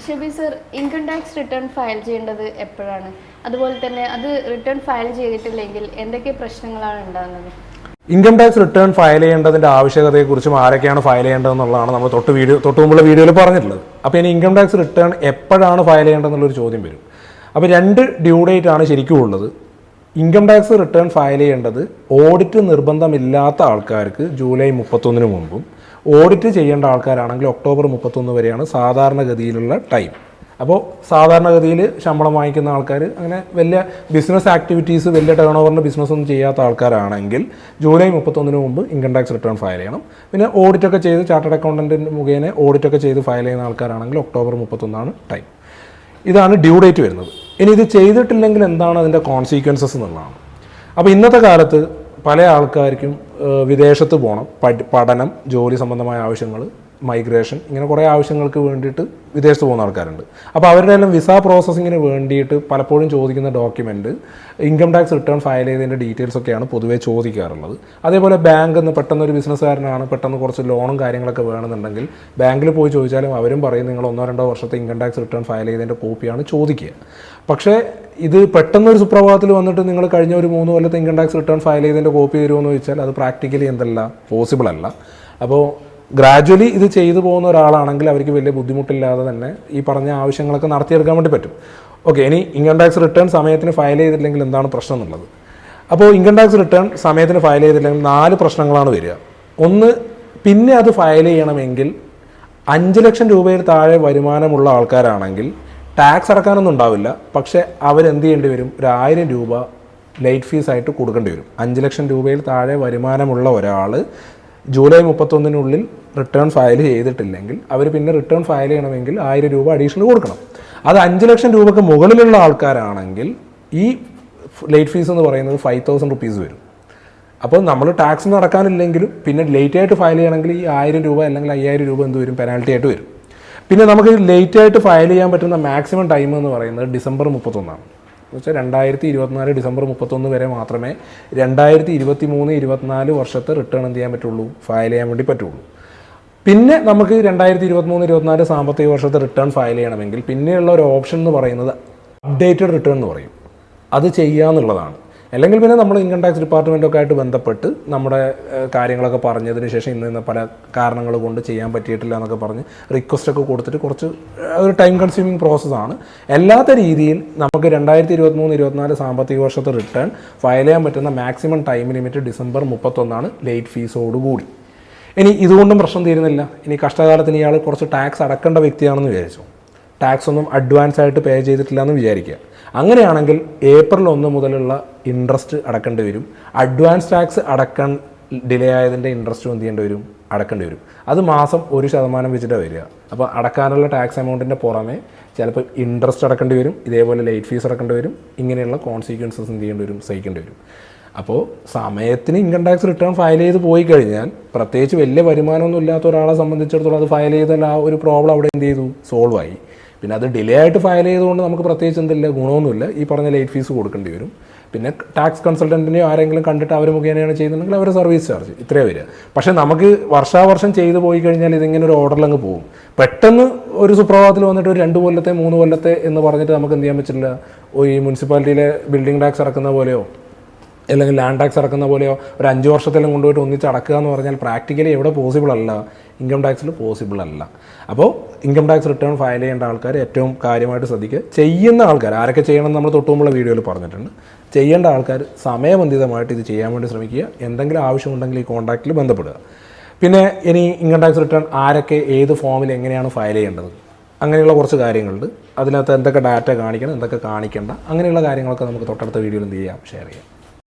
Shabi sir income tax return file ചെയ്യേണ്ടത് എപ്പോഴാണ്? അതുപോലെ തന്നെ അത് റിട്ടേൺ ഫയൽ ചെയ്തിട്ടില്ലെങ്കിൽ എന്തൊക്കെ പ്രശ്നങ്ങളാണ് ഉണ്ടാകുന്നത്? ഇൻകം ടാക്സ് റിട്ടേൺ ഫയൽ ചെയ്യേണ്ടതിന്റെ ആവശ്യകതയെക്കുറിച്ചും ആരൊക്കെയാണ് ഫയൽ ചെയ്യേണ്ടതെന്നുള്ളതാണ് നമ്മൾ തൊട്ട് വീഡിയോ തൊട്ട് മുമ്പുള്ള വീഡിയോയിൽ പറഞ്ഞിട്ടുള്ളത്. അപ്പോൾ ഇനി ഇൻകം ടാക്സ് റിട്ടേൺ എപ്പോഴാണ് ഫയൽ ചെയ്യേണ്ടതെന്നുള്ളൊരു ചോദ്യം വരും. അപ്പോൾ രണ്ട് ഡ്യൂ ഡേറ്റ് ആണ് ശരിക്കും ഉള്ളത്. ഇൻകം ടാക്സ് റിട്ടേൺ ഫയൽ ചെയ്യേണ്ടത് ഓഡിറ്റ് നിർബന്ധമില്ലാത്ത ആൾക്കാർക്ക് ജൂലൈ മുപ്പത്തൊന്നിന് മുമ്പും ഓഡിറ്റ് ചെയ്യേണ്ട ആൾക്കാരാണെങ്കിൽ ഒക്ടോബർ മുപ്പത്തൊന്ന് വരെയാണ് സാധാരണഗതിയിലുള്ള ടൈം. അപ്പോൾ സാധാരണഗതിയിൽ ശമ്പളം വാങ്ങിക്കുന്ന ആൾക്കാർ അങ്ങനെ വലിയ ബിസിനസ് ആക്ടിവിറ്റീസ് വലിയ ടേൺ ഓവറിന്റെ ബിസിനസ് ഒന്നും ചെയ്യാത്ത ആൾക്കാരാണെങ്കിൽ ജൂലൈ മുപ്പത്തൊന്നിന് മുമ്പ് ഇൻകം ടാക്സ് റിട്ടേൺ ഫയൽ ചെയ്യണം. പിന്നെ ഓഡിറ്റൊക്കെ ചെയ്ത് ചാർട്ടേഡ് അക്കൗണ്ടന്റിന്റെ മുഖേന ഓഡിറ്റൊക്കെ ചെയ്ത് ഫയൽ ചെയ്യുന്ന ആൾക്കാരാണെങ്കിൽ ഒക്ടോബർ മുപ്പത്തൊന്നാണ് ടൈം. ഇതാണ് ഡ്യൂ ഡേറ്റ് വരുന്നത്. ഇനി ഇത് ചെയ്തിട്ടില്ലെങ്കിൽ എന്താണ് അതിന്റെ കോൺസിക്വൻസസ് എന്നുള്ളതാണ്. അപ്പോൾ ഇന്നത്തെ കാലത്ത് പല ആൾക്കാർക്കും വിദേശത്ത് പോകണം പഠനം ജോലി സംബന്ധമായ ആവശ്യങ്ങൾ മൈഗ്രേഷൻ ഇങ്ങനെ കുറേ ആവശ്യങ്ങൾക്ക് വേണ്ടിയിട്ട് വിദേശത്ത് പോകുന്ന ആൾക്കാരുണ്ട്. അപ്പോൾ അവരുടെ എല്ലാം വിസ പ്രോസസ്സിങ്ങിന് വേണ്ടിയിട്ട് പലപ്പോഴും ചോദിക്കുന്ന document income tax return file ചെയ്തതിന്റെ ഡീറ്റെയിൽസ് ഒക്കെയാണ് പൊതുവേ ചോദിക്കാറുള്ളത്. അതേപോലെ ബാങ്ക് നിന്ന് പെട്ടെന്ന് ഒരു ബിസിനസ്സുകാരനാണ് പെട്ടെന്ന് കുറച്ച് ലോണും കാര്യങ്ങളൊക്കെ വേണമെന്നുണ്ടെങ്കിൽ ബാങ്കിൽ പോയി ചോദിച്ചാലും അവരും പറയും നിങ്ങൾ ഒന്നോ രണ്ടോ വർഷത്തെ ഇൻകം ടാക്സ് റിട്ടേൺ ഫയൽ ചെയ്തതിന്റെ കോപ്പിയാണ് ചോദിക്കുക. പക്ഷേ ഇത് പെട്ടെന്ന് ഒരു സുപ്രഭാതത്തിൽ വന്നിട്ട് നിങ്ങൾ കഴിഞ്ഞ ഒരു മൂന്ന് കൊല്ലത്തെ ഇൻകം ടാക്സ് റിട്ടേൺ ഫയൽ ചെയ്തതിന്റെ കോപ്പി തരുമോ എന്ന് ചോദിച്ചാൽ അത് പ്രാക്ടിക്കലി എന്തല്ല പോസിബിൾ അല്ല. അപ്പോൾ ഗ്രാജ്വലി ഇത് ചെയ്തു പോകുന്ന ഒരാളാണെങ്കിൽ അവർക്ക് വലിയ ബുദ്ധിമുട്ടില്ലാതെ തന്നെ ഈ പറഞ്ഞ ആവശ്യങ്ങളൊക്കെ നടത്തിയെടുക്കാൻ വേണ്ടി പറ്റും. ഓക്കെ ഇനി ഇൻകം ടാക്സ് റിട്ടേൺ സമയത്തിന് ഫയൽ ചെയ്തില്ലെങ്കിൽ എന്താണ് പ്രശ്നം എന്നുള്ളത്? അപ്പോൾ ഇൻകം ടാക്സ് റിട്ടേൺ സമയത്തിന് ഫയൽ ചെയ്തില്ലെങ്കിൽ നാല് പ്രശ്നങ്ങളാണ് വരിക. ഒന്ന് പിന്നെ അത് ഫയൽ ചെയ്യണമെങ്കിൽ അഞ്ച് ലക്ഷം രൂപയിൽ താഴെ വരുമാനമുള്ള ആൾക്കാരാണെങ്കിൽ ടാക്സ് അടക്കാനൊന്നും ഉണ്ടാവില്ല. പക്ഷേ അവരെന്ത് ചെയ്യേണ്ടി വരും? ഒരു ആയിരം രൂപ ലേറ്റ് ഫീസായിട്ട് കൊടുക്കേണ്ടി വരും. അഞ്ച് ലക്ഷം രൂപയിൽ താഴെ വരുമാനമുള്ള ഒരാൾ ജൂലൈ മുപ്പത്തൊന്നിനുള്ളിൽ റിട്ടേൺ ഫയൽ ചെയ്തിട്ടില്ലെങ്കിൽ അവർ പിന്നെ റിട്ടേൺ ഫയൽ ചെയ്യണമെങ്കിൽ ആയിരം രൂപ അഡീഷണൽ കൊടുക്കണം. അത് അഞ്ച് ലക്ഷം രൂപയ്ക്ക് മുകളിലുള്ള ആൾക്കാരാണെങ്കിൽ ഈ ലേറ്റ് ഫീസ് എന്ന് പറയുന്നത് ഫൈവ് തൗസൻഡ് റുപ്പീസ് വരും. അപ്പോൾ നമ്മൾ ടാക്സ് നടക്കാനില്ലെങ്കിലും പിന്നെ ലേറ്റ് ആയിട്ട് ഫയൽ ചെയ്യണമെങ്കിൽ ഈ ആയിരം രൂപ അല്ലെങ്കിൽ അയ്യായിരം രൂപ എന്ത് വരും? പെനാൽറ്റി ആയിട്ട് വരും. പിന്നെ നമുക്ക് ലേറ്റ് ആയിട്ട് ഫയൽ ചെയ്യാൻ പറ്റുന്ന മാക്സിമം ടൈം എന്ന് പറയുന്നത് ഡിസംബർ മുപ്പത്തൊന്നാണ്. വെച്ചാൽ രണ്ടായിരത്തി ഇരുപത്തിനാല് ഡിസംബർ മുപ്പത്തൊന്ന് വരെ മാത്രമേ രണ്ടായിരത്തി ഇരുപത്തി മൂന്ന് ഇരുപത്തിനാല് വർഷത്തെ റിട്ടേൺ എന്ത് ചെയ്യാൻ പറ്റുള്ളൂ? ഫയൽ ചെയ്യാൻ വേണ്ടി പറ്റുള്ളൂ. പിന്നെ നമുക്ക് രണ്ടായിരത്തി ഇരുപത്തിമൂന്ന് ഇരുപത്തിനാല് സാമ്പത്തിക വർഷത്തെ റിട്ടേൺ ഫയൽ ചെയ്യണമെങ്കിൽ പിന്നെയുള്ള ഒരു ഓപ്ഷൻ എന്ന് പറയുന്നത് അപ്ഡേറ്റഡ് റിട്ടേൺ എന്ന് പറയും. അത് ചെയ്യാന്നുള്ളതാണ്. അല്ലെങ്കിൽ പിന്നെ നമ്മൾ ഇൻകം ടാക്സ് ഡിപ്പാർട്ട്മെന്റൊക്കെ ആയിട്ട് ബന്ധപ്പെട്ട് നമ്മുടെ കാര്യങ്ങളൊക്കെ പറഞ്ഞതിന് ശേഷം ഇന്ന് ഇന്ന് പല കാരണങ്ങൾ കൊണ്ട് ചെയ്യാൻ പറ്റിയിട്ടില്ല എന്നൊക്കെ പറഞ്ഞ് റിക്വസ്റ്റൊക്കെ കൊടുത്തിട്ട് കുറച്ച് ഒരു ടൈം കൺസ്യൂമിങ് പ്രോസസ്സാണ് അല്ലാത്ത രീതിയിൽ നമുക്ക് രണ്ടായിരത്തി ഇരുപത്തിമൂന്ന് ഇരുപത്തിനാല് സാമ്പത്തിക വർഷത്തെ റിട്ടേൺ ഫയൽ ചെയ്യാൻ പറ്റുന്ന മാക്സിമം ടൈം ലിമിറ്റ് ഡിസംബർ മുപ്പത്തൊന്നാണ് ലേറ്റ് ഫീസോടുകൂടി ഇനി ഇതുകൊണ്ടും പ്രശ്നം തീരുന്നില്ല. ഇനി കഷ്ടകാലത്തിന് ഇയാൾ കുറച്ച് ടാക്സ് അടക്കേണ്ട വ്യക്തിയാണെന്ന് വിചാരിച്ചു. ടാക്സ് ഒന്നും അഡ്വാൻസ് ആയിട്ട് പേ ചെയ്തിട്ടില്ല എന്ന് വിചാരിക്കുക. അങ്ങനെയാണെങ്കിൽ ഏപ്രിൽ ഒന്ന് മുതലുള്ള ഇൻട്രസ്റ്റ് അടക്കേണ്ടി വരും. അഡ്വാൻസ് ടാക്സ് അടക്കാൻ ഡിലേ ആയതിന്റെ ഇൻട്രസ്റ്റ് എന്ത് ചെയ്യേണ്ടി വരും? അടക്കേണ്ടി വരും. അത് മാസം ഒരു ശതമാനം വെച്ചിട്ടാണ് വരിക. അപ്പോൾ അടക്കാനുള്ള ടാക്സ് എമൗണ്ടിന്റെ പുറമെ ചിലപ്പോൾ ഇൻട്രസ്റ്റ് അടക്കേണ്ടി വരും. ഇതേപോലെ ലേറ്റ് ഫീസ് അടക്കേണ്ടി വരും. ഇങ്ങനെയുള്ള കോൺസിക്വൻസസ് എന്ത് ചെയ്യേണ്ടി വരും? സഹിക്കേണ്ടി വരും. അപ്പോൾ സമയത്തിന് ഇൻകം ടാക്സ് റിട്ടേൺ ഫയൽ ചെയ്ത് പോയി കഴിഞ്ഞാൽ പ്രത്യേകിച്ച് വലിയ വരുമാനമൊന്നും ഇല്ലാത്ത ഒരാളെ സംബന്ധിച്ചിടത്തോളം അത് ഫയൽ ചെയ്താൽ ആ ഒരു പ്രോബ്ലം അവിടെ എന്ത് ചെയ്തു? സോൾവ് ആയി. പിന്നെ അത് ഡിലേ ആയിട്ട് ഫയൽ ചെയ്തുകൊണ്ട് നമുക്ക് പ്രത്യേകിച്ച് എന്തില്ല ഗുണമൊന്നുമില്ല. ഈ പറഞ്ഞ ലേറ്റ് ഫീസ് കൊടുക്കേണ്ടി വരും. പിന്നെ ടാക്സ് കൺസൾട്ടന്റിനെയോ ആരെങ്കിലും കണ്ടിട്ട് അവർ മുഖേനയാണ് ചെയ്യുന്നുണ്ടെങ്കിൽ അവർ സർവീസ് ചാർജ് ഇത്രയേ വരിക. പക്ഷേ നമുക്ക് വർഷാവർഷം ചെയ്തു പോയി കഴിഞ്ഞാൽ ഇതിങ്ങനെ ഒരു ഓർഡറിൽ അങ്ങ് പോകും. പെട്ടെന്ന് ഒരു സുപ്രഭാതത്തിൽ വന്നിട്ട് ഒരു രണ്ട് കൊല്ലത്തെ മൂന്ന് കൊല്ലത്തെ എന്ന് പറഞ്ഞിട്ട് നമുക്ക് എന്ത് ചെയ്യാൻ പറ്റില്ല? ഈ മുനിസിപ്പാലിറ്റിയിലെ ബിൽഡിംഗ് ടാക്സ് ഇറക്കുന്ന പോലെയോ? അല്ലെങ്കിൽ ലാൻഡ് ടാക്സ് അടക്കുന്ന പോലെയോ ഒരു അഞ്ച് വർഷത്തിലും കൊണ്ടുപോയിട്ട് ഒന്നിച്ച് അടക്കുക എന്ന് പറഞ്ഞാൽ പ്രാക്ടിക്കലി എവിടെ പോസിബിൾ അല്ല. ഇൻകം ടാക്സിൽ പോസിബിൾ അല്ല. അപ്പോൾ ഇൻകം ടാക്സ് റിട്ടേൺ ഫയൽ ചെയ്യേണ്ട ആൾക്കാർ ഏറ്റവും കാര്യമായിട്ട് ശ്രദ്ധിക്കുക. ചെയ്യുന്ന ആൾക്കാർ ആരൊക്കെ ചെയ്യണമെന്ന് നമ്മൾ തൊട്ടുമുമ്പുള്ള വീഡിയോയിൽ പറഞ്ഞിട്ടുണ്ട്. ചെയ്യേണ്ട ആൾക്കാർ സമയബന്ധിതമായിട്ട് ഇത് ചെയ്യാൻ വേണ്ടി ശ്രമിക്കുക. എന്തെങ്കിലും ആവശ്യമുണ്ടെങ്കിൽ ഈ കോൺടാക്റ്റിൽ ബന്ധപ്പെടുക. പിന്നെ ഇനി ഇൻകം ടാക്സ് റിട്ടേൺ ആരൊക്കെ ഏത് ഫോമിൽ എങ്ങനെയാണ് ഫയൽ ചെയ്യേണ്ടത്? അങ്ങനെയുള്ള കുറച്ച് കാര്യങ്ങളുണ്ട്. അതിനകത്ത് എന്തൊക്കെ ഡാറ്റ കാണിക്കണം എന്തൊക്കെ കാണിക്കേണ്ട അങ്ങനെയുള്ള കാര്യങ്ങളൊക്കെ നമുക്ക് തൊട്ടടുത്ത വീഡിയോയിൽ എന്ത് ചെയ്യാം? ഷെയർ ചെയ്യാം.